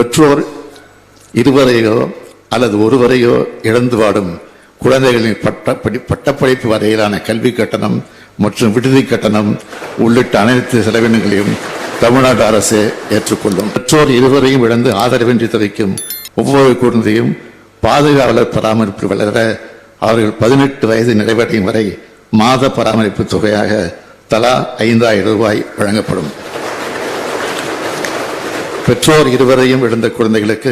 பெற்றோர் இருவரையோ அல்லது ஒருவரையோ இழந்து வாடும் குழந்தைகளின் பட்டப்படி பட்டப்படிப்பு வரையிலான கல்வி கட்டணம் மற்றும் விடுதி கட்டணம் உள்ளிட்ட அனைத்து செலவினங்களையும் தமிழ்நாடு அரசு ஏற்றுக்கொள்ளும். பெற்றோர் இருவரையும் இழந்து ஆதரவின்றி தவிக்கும் ஒவ்வொரு குழந்தையும் பாதுகாவலர் பராமரிப்பு வளர அவர்கள் பதினெட்டு வயது நிறைவடையும் வரை மாத பராமரிப்பு தொகையாக தலா ஐந்தாயிரம் ரூபாய் வழங்கப்படும். பெற்றோர் இருவரையும் இழந்த குழந்தைகளுக்கு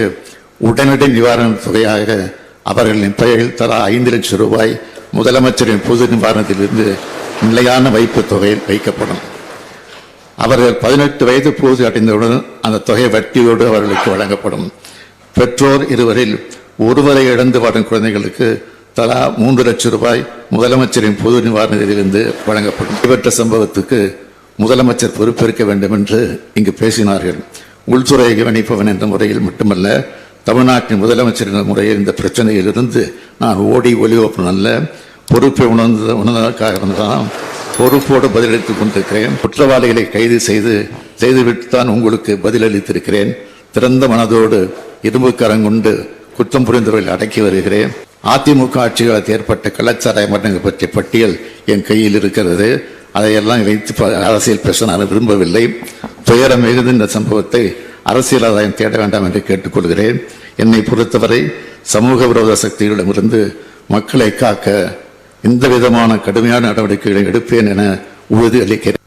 உடனடி நிவாரண தொகையாக அவர்களின் பெயரில் தலா ஐந்து லட்சம் ரூபாய் முதலமைச்சரின் பொது நிவாரணத்திலிருந்து நிலையான வைப்பு தொகையில் வைக்கப்படும். அவர்கள் பதினெட்டு வயது பூர்த்தி அடைந்தவுடன் அந்த தொகை வட்டியோடு அவர்களுக்கு வழங்கப்படும். பெற்றோர் இருவரில் ஒருவரை இழந்து வாடும் குழந்தைகளுக்கு தலா மூன்று லட்சம் ரூபாய் முதலமைச்சரின் பொது நிவாரணத்திலிருந்து வழங்கப்படும். இவற்ற சம்பவத்துக்கு முதலமைச்சர் பொறுப்பேற்க வேண்டும் என்று இங்கு பேசினார்கள். உள்துறையை கவனிப்பவன் என்ற முறையில் மட்டுமல்ல தமிழ்நாட்டின் முதலமைச்சர் என்ற முறையில் இந்த பிரச்சனையிலிருந்து நான் ஓடி ஒளிவப்பன் அல்ல பொறுப்பை உணர்ந்த உணர்ந்ததற்காக தான் பொறுப்போடு பதிலளித்துக் கொண்டிருக்கிறேன். குற்றவாளிகளை கைது செய்து செய்துவிட்டு தான் உங்களுக்கு பதிலளித்திருக்கிறேன். திறந்த மனதோடு இரும்பு கரங்கொண்டு குற்றம் புரிந்தவர்களை அடக்கி வருகிறேன். அதிமுக ஆட்சிகளால் ஏற்பட்ட கலாச்சார மரணங்கள் பற்றிய பட்டியல் என் கையில் இருக்கிறது. அதையெல்லாம் வைத்து ப- அரசியல் பேச நான் விரும்பவில்லை. துயரம் மிகுந்த இந்த சம்பவத்தை அரசியல் ஆதாயம் தேட வேண்டாம் என்று கேட்டுக்கொள்கிறேன். என்னை பொறுத்தவரை சமூக விரோத சக்திகளிடமிருந்து மக்களை காக்க இந்த விதமான கடுமையான நடவடிக்கைகளை எடுப்பேன் என உறுதி அளிக்கிறேன்.